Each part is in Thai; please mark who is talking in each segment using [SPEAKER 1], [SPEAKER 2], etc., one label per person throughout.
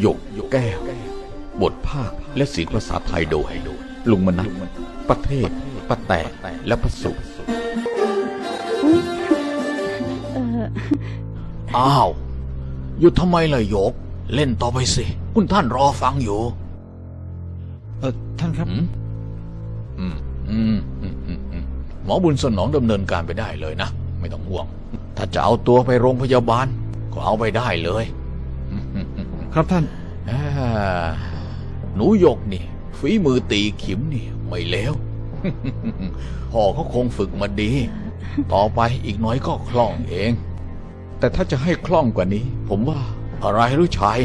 [SPEAKER 1] หยกแก้ว บทภาคและเสียงภาษาไทยโดยลุงมนัทประเทศป้าแตกและพระสุ
[SPEAKER 2] เออ
[SPEAKER 1] อ้าวหยุดทำไมล่ะหยก เล่นต่อไปสิ คุณท่านรอฟังอยู่
[SPEAKER 3] เออท่านครับ
[SPEAKER 1] อืมอืมอืมอืมอืมอืมหมอบุญสนองดำเนินการไปได้เลยนะ ไม่ต้องห่วง ถ้าจะเอาตัวไปโรงพยาบาล ก็เอาไปได้เลยอืมอืมอืม
[SPEAKER 3] ครับท่าน
[SPEAKER 1] อ่าหนูหยกนี่ ฝีมือตีขิมนี่ ไม่เลว พ่อเขาคงฝึกมาดี ต่อไปอีกน้อยก็คล่องเอง แต่ถ้าจะให้คล่องกว่านี้ ผมว่าอะไรหรือชัย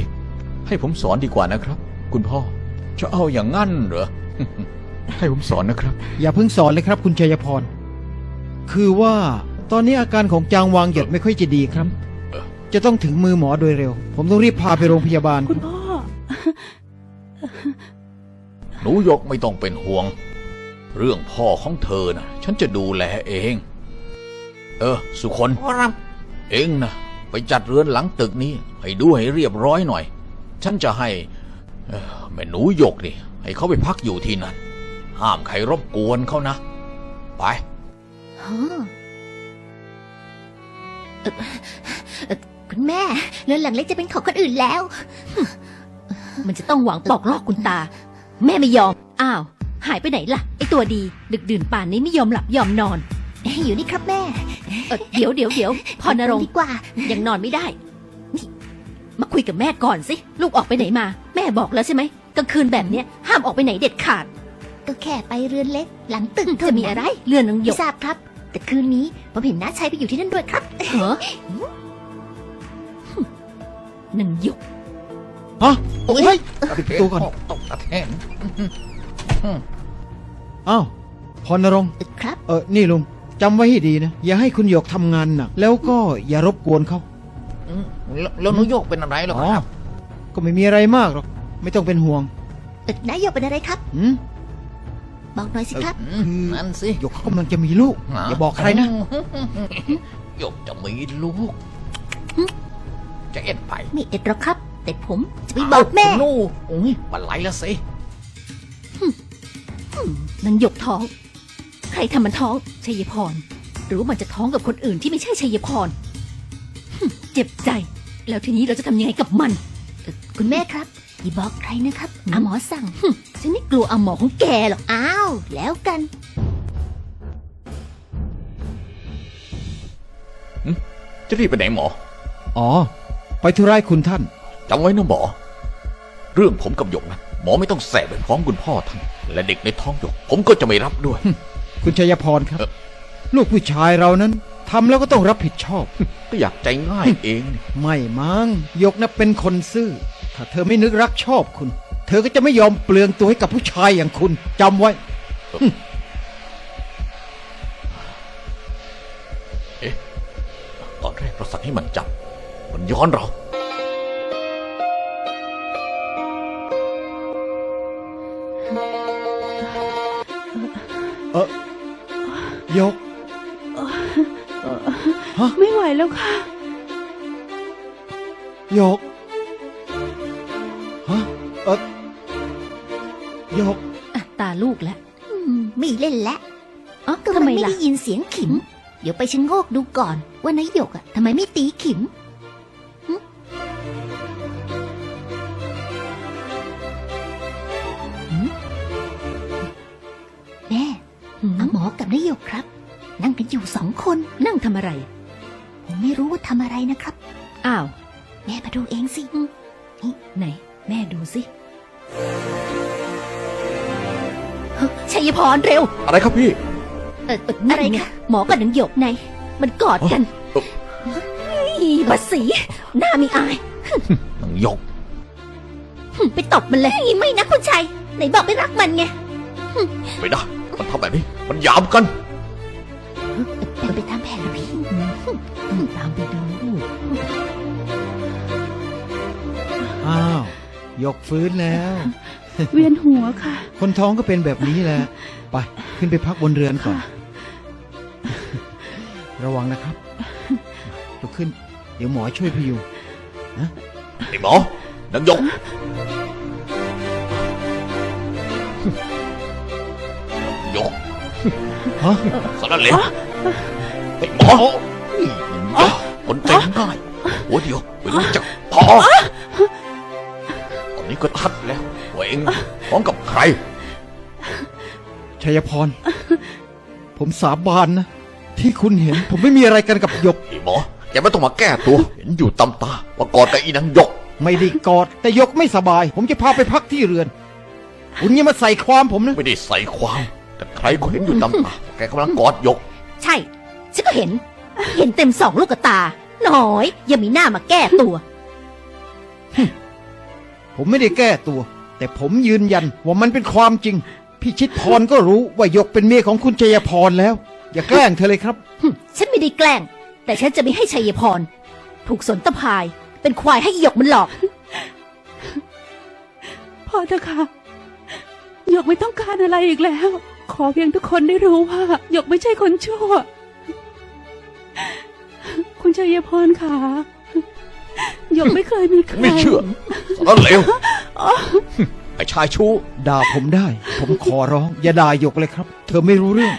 [SPEAKER 1] ให้ผมสอนดีกว่านะครับ คุณพ่อ จะเอาอย่างงั้นเหรอ ให้ผมสอนนะครับ
[SPEAKER 3] อย่าเพิ่งสอนเลยครับ คุณชัยพร คือว่าตอนนี้อาการของจางวางหยดไม่ค่อยจะดีครับ
[SPEAKER 1] เออ
[SPEAKER 3] จะต้องถึงมือหมอโดยเร็ว ผมต้องรีบพาไปโรงพยาบาล
[SPEAKER 2] คุณพ่อ
[SPEAKER 1] หนูหยกไม่ต้องเป็นห่วง เรื่องพ่อของเธอนะฉันจะดูแลเอง เออ สุคนเองนะไปจัดเรือนหลังตึกนี้ ให้ดูให้เรียบร้อยหน่อย ฉันจะให้เอ่อแม่หนูหยกนี่ ให้เขาไปพักอยู่ที่นั่น ห้ามใครรบกวนเขานะ ไป
[SPEAKER 4] ฮะเอ่อเอ่อ คุณแม่เรือนหลังเล็กจะเป็นของคนอื่นแล้ว
[SPEAKER 2] มันจะต้องหวังปอกลอกคุณตา แม่ไม่ยอม อ้าว หายไปไหนล่ะ ไอตัวดี ดึกดื่นป่านนี้ไม่ยอมหลับยอมนอน
[SPEAKER 4] อยู่นี่ครับแม่
[SPEAKER 2] เออเดี๋ยวเดี๋ยวเดี๋ยวพรณรงค์
[SPEAKER 4] ดีกว่า
[SPEAKER 2] ยังนอนไม่ได้นี่มาคุยกับแม่ก่อนสิ ลูกออกไปไหนมา แม่บอกแล้วใช่ไหมกลางคืนแบบเนี้ยห้ามออกไปไหนเด็ดขาด
[SPEAKER 4] ก็แค่ไปเรือนเล็ก หลังตึกเท่า
[SPEAKER 2] จะ
[SPEAKER 4] นั้น
[SPEAKER 2] มีอะไร เรื่องนางหย
[SPEAKER 4] ไม่
[SPEAKER 2] ก
[SPEAKER 4] ทราบครับ แต่คืนนี้ผมเห็นน้าชัยไปอยู่ที่นั่นด้วยครับ
[SPEAKER 2] เหรอ นางหยก
[SPEAKER 3] ฮะโอ้ยปิดประตูก่อน
[SPEAKER 1] ตกกระแทก
[SPEAKER 3] อ้าวพรณรงค์
[SPEAKER 4] ครับ
[SPEAKER 3] เออนี่ลุงจำไว้ให้ดีนะ อย่าให้คุณหยกทำงานหนักแล้วก็อย่ารบกวนเขา
[SPEAKER 1] แล้วแล้วหนูหยกเป็นอะไรหรอ
[SPEAKER 3] อ๋อ
[SPEAKER 1] ครับ
[SPEAKER 3] ก็ไม่มีอะไรมากหรอกไม่ต้องเป็นห่วง
[SPEAKER 4] เอ่อน้าหยกเป็นอะไรครับ
[SPEAKER 3] อืม
[SPEAKER 4] บอกหน่อยสิครับ
[SPEAKER 1] อืมนั่นสิ
[SPEAKER 3] หยกเขากำลังจะมีลูก อย่าบอกใครนะ
[SPEAKER 1] หยกจะมีลูก จะเอ็ดไป
[SPEAKER 4] ไม่เอ็ดหรอกครับ แต่ผมจะไปบอกแม่
[SPEAKER 1] เาคุณนู่อุ้ยบันไลละสิ
[SPEAKER 2] นางหยกท้อง ใครทำมันท้องชัยพร หรือว่ามันจะท้องกับคนอื่นที่ไม่ใช่ชัยพรหึเจ็บใจ แล้วทีนี้เราจะทำยังไงกับมัน
[SPEAKER 4] คุณแม่ครับอย่าบอกใครนะครับ
[SPEAKER 2] หืม
[SPEAKER 4] อาหมอสั่ง
[SPEAKER 2] ฉันไม่กลัวอาหมอของแกหรอก
[SPEAKER 4] อ้าวแล้วกัน
[SPEAKER 1] จะรีบไปไหนหมอ
[SPEAKER 3] อ๋อ ไปธุระให้คุณท่าน
[SPEAKER 1] จำไว้นะหมอ เรื่องผมกับหยกนะหมอไม่ต้องแสบไปฟ้องคุณพ่อท่าน และเด็กในท้องหยก ผมก็จะไม่รับด้วย
[SPEAKER 3] คุณชัยพรครับ
[SPEAKER 1] เอ่อ
[SPEAKER 3] ลูกผู้ชายเรานั้นทำแล้วก็ต้องรับผิดชอบ
[SPEAKER 1] ก็อยากใจง่ายเองนี่
[SPEAKER 3] ไม่มั้งหยกนะเป็นคนซื่อ ถ้าเธอไม่นึกรักชอบคุณ เธอก็จะไม่ยอมเปลืองตัวให้กับผู้ชายอย่างคุณจำไว้
[SPEAKER 1] ตอนแรกเราสั่งให้มันจับ มันย้อนเรา
[SPEAKER 3] เออหยก ฮะ
[SPEAKER 2] ไม่ไหวแล้วค่ะ
[SPEAKER 3] หยก ฮะ เออหยก
[SPEAKER 2] อะตาลูกแล้ว
[SPEAKER 4] อืมไม่เล่นแล้ว
[SPEAKER 2] อ๋อ
[SPEAKER 4] ก็
[SPEAKER 2] ทำ
[SPEAKER 4] มัน
[SPEAKER 2] ไม
[SPEAKER 4] ไม่
[SPEAKER 2] ล่ะ
[SPEAKER 4] ได้ยินเสียงขิม เดี๋ยวไปชะโงกดูก่อน ว่านายหยกอะทำไมไม่ตีขิม มอาหมอกับนายหยกครับ นั่งกันอยู่สองคน
[SPEAKER 2] นั่งทำอะไร
[SPEAKER 4] ผมไม่รู้ว่าทำอะไรนะครับ
[SPEAKER 2] อ้าว
[SPEAKER 4] แม่มาดูเองสิ
[SPEAKER 2] ไหน แม่ดูสิเฮ้ยชัยพรเร็ว
[SPEAKER 1] อะไรครับพี่
[SPEAKER 2] เออเอออะไรไงหมอกับนางหยกในมันกอดกัน
[SPEAKER 1] เอ่อ
[SPEAKER 2] เฮ้ยบัดสี หน้ามีอาย
[SPEAKER 1] นางหยก
[SPEAKER 2] หึไปตบมันเลย
[SPEAKER 4] ไม่นะคุณชัยไหนบอกไม่รักมันไง
[SPEAKER 1] ไม่ได้ มันทำแบบนี้ มันหยามกัน
[SPEAKER 4] เป็นไปตามแผนนะพี่
[SPEAKER 2] ตามไปดู
[SPEAKER 3] อ้าวหยกฟื้นแล้ว
[SPEAKER 2] เวียนหัวค่ะ
[SPEAKER 3] คนท้องก็เป็นแบบนี้แหละ ไป ขึ้นไปพักบนเรือนก่อน ระวังนะครับลุกขึ้น เดี๋ยวหมอช่วยพยุง
[SPEAKER 1] ไอ้หมอเนางหยก
[SPEAKER 3] ฮะ
[SPEAKER 1] สารเลวไอ้หมอนี่หยกคนใจง่ายหัวเดียวไม่รู้จักพอตอนนี้ก็ชัดแล้วว่าเองท้องกับใคร
[SPEAKER 3] ชัยพร ผมสาบานนะ ที่คุณเห็น ผมไม่มีอะไรกันกับหยก
[SPEAKER 1] ไอ้หมอแกไม่ต้องมาแก้ตัว เห็นอยู่ตำตาว่ากอดกับอีนางหยก
[SPEAKER 3] ไม่ได้กอด แต่หยกไม่สบาย ผมจะพาไปพักที่เรือน คุณอย่ามาใส่ความผมนะ
[SPEAKER 1] ไม่ได้ใส่ความ แต่ใครก็เห็นอยู่ตำตาว่าแกกำลังกอดหยก
[SPEAKER 2] ใช่ ฉันก็เห็น เห็นเต็มสองลูกตา หน่อยอย่ามีหน้ามาแก้ตัว
[SPEAKER 3] ผมไม่ได้แก้ตัว แต่ผมยืนยันว่ามันเป็นความจริง พี่ชิดพรก็รู้ว่าหยกเป็นเมียของคุณชัยพรแล้ว อย่าแกล้งเธอเลยครับ
[SPEAKER 2] ฉันไม่ได้แกล้ง แต่ฉันจะไม่ให้ชัยพร ถูกสนตะพาย เป็นควายให้หยกมันหลอก
[SPEAKER 5] พอเถอะค่ะหยกไม่ต้องการอะไรอีกแล้ว ขอเพียงทุกคนได้รู้ว่าหยกไม่ใช่คนชั่ว คุณชัยพรค่ะหยกไม่เคยมีใคร
[SPEAKER 1] ไม่เชื่อสารเลวไอ้ชายชู้
[SPEAKER 3] ด่าผมได้ ผมขอร้อง อย่าด่าหยกเลยครับ เธอไม่รู้เรื่อง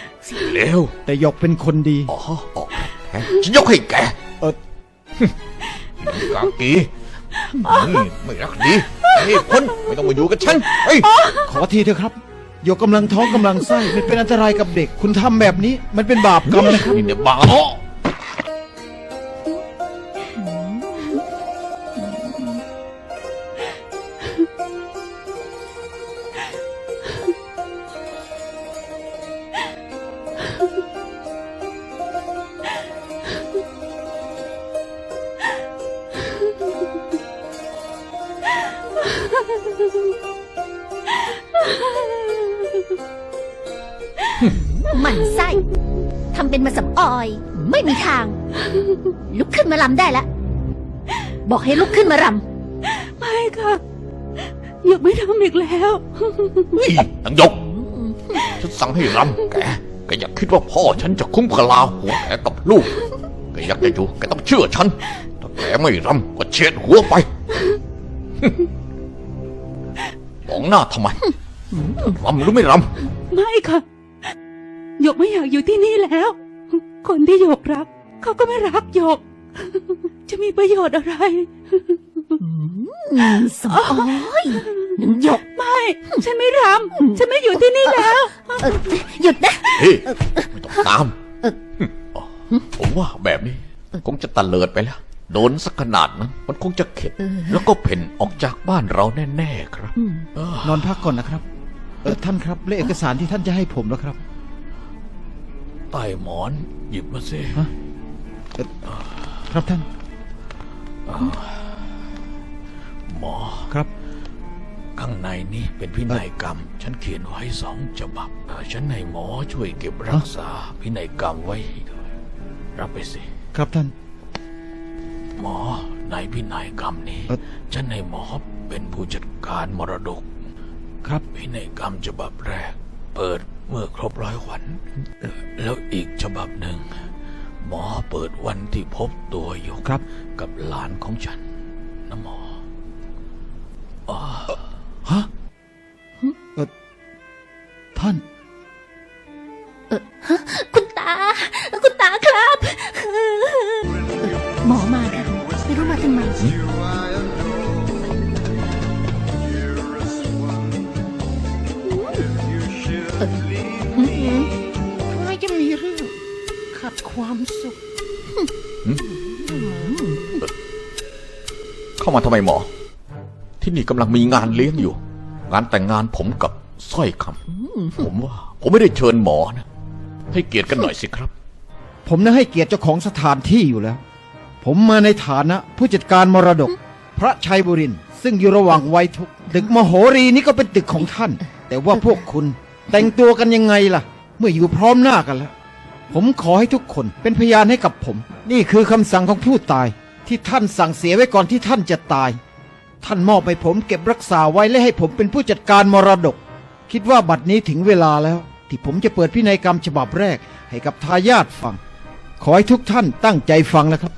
[SPEAKER 1] เลว
[SPEAKER 3] แต่หยกเป็นคนดี
[SPEAKER 1] อ๋อออกแกฉันยกให้แก
[SPEAKER 3] เอ่อ
[SPEAKER 1] กากีนี่ไม่รักดีนี่คนไม่ต้องมาอยู่กับฉันเฮ้ย
[SPEAKER 3] ขอทีเถอะครับ โยกกำลังท้องกำลังไส้มันเป็นอันตรายกับเด็ก คุณทำแบบนี้มันเป็นบาปกรรมนะครับ
[SPEAKER 1] เดี๋ยบ้า เป็
[SPEAKER 2] นมาสำออย ไม่มีทาง ลุกขึ้นมาลำได้แล้วบอกให้ลุกขึ้นมาร
[SPEAKER 5] ไม่ค่ะหยกไม่ทำอีกแล้ว
[SPEAKER 1] เฮ้ยนางหยก ฉันสั่งให้รำแกแกอย่าคิดว่าพ่อฉันจะคุ้มกะลาหัวแกกับลูกแกอยากจะอยู่แกต้องเชื่อฉัน ถ้าแกไม่รำก็เฉียดหัวไปมองหน้าทำไมรำหรือไม่รำ
[SPEAKER 5] ไม่ค่ะหยกไม่อยากอยู่ที่นี่แล้ว คนที่หยกรัก เขาก็ไม่รักหยก จะมีประโยชน์อะไรำ
[SPEAKER 2] สำออยหนึ่งหยก
[SPEAKER 5] ไม่ ฉันไม่รำฉันไม่อยู่ที่นี่แล้ว
[SPEAKER 2] เออหยุดนะ
[SPEAKER 1] เฮ้ยไม่ต้องตาม
[SPEAKER 2] เออ
[SPEAKER 1] อ๋อผมว่าแบบนี้ คงจะตะเลิดไปแล้ว โดนสักขนาดนั้น มันคงจะเข็ด แล้วก็เพ่นออกจากบ้านเราแน่ ๆ ครับเออน
[SPEAKER 3] อนพักก่อนนะครับเออท่านครับและเอกสารที่ท่านจะให้ผมแล้วครับ
[SPEAKER 1] ใต้หมอน หยิบมาสิ
[SPEAKER 3] ฮะ ครับท่าน
[SPEAKER 1] หมอ
[SPEAKER 3] ครับ
[SPEAKER 1] ข้างในนี่เป็นพินัยกรรม ฉันเขียนไว้สองฉบับเอ่อฉันให้หมอช่วยเก็บรักษาพินัยกรรมไว้ให้ด้วยรับไปสิ
[SPEAKER 3] ครับท่าน
[SPEAKER 1] หมอในพินัยกรรมนี้
[SPEAKER 3] เอ่อ
[SPEAKER 1] ฉันให้หมอเป็นผู้จัดการมรดก
[SPEAKER 3] ครับ
[SPEAKER 1] พินัยกรรมฉบับแรก เปิด เมื่อครบร้อยวัน แล้วอีกฉบับหนึ่ง หมอเปิดวันที่พบตัวอยู่
[SPEAKER 3] ครับ
[SPEAKER 1] กับหลานของฉันนะหมออ๋อ
[SPEAKER 3] ฮะเออท่าน ความสุข
[SPEAKER 1] เข้ามาทำไมหมอ ที่นี่กำลังมีงานเลี้ยงอยู่ งานแต่งงานผมกับสร้อยคำผมว่า ผมไม่ได้เชิญหมอนะ ให้เกียรติกันหน่อยสิครับ
[SPEAKER 3] ผมน่ะให้เกียรติเจ้าของสถานที่อยู่แล้ว ผมมาในฐานะ ผู้จัดการมรดก พระชัยบุรินทร์ซึ่งอยู่ระหว่างวัยทุกข์ตึกมโหรีนี่ก็เป็นตึกของท่าน แต่ว่าพวกคุณแต่งตัวกันยังไงล่ะ เมื่ออยู่พร้อมหน้ากันแล้ว ผมขอให้ทุกคนเป็นพยานให้กับผม นี่คือคำสั่งของผู้ตาย ที่ท่านสั่งเสียไว้ก่อนที่ท่านจะตาย ท่านมอบให้ผมเก็บรักษาไว้และให้ผมเป็นผู้จัดการมรดก คิดว่าบัดนี้ถึงเวลาแล้ว ที่ผมจะเปิดพินัยกรรมฉบับแรกให้กับทายาทฟัง ขอให้ทุกท่านตั้งใจฟังนะครับ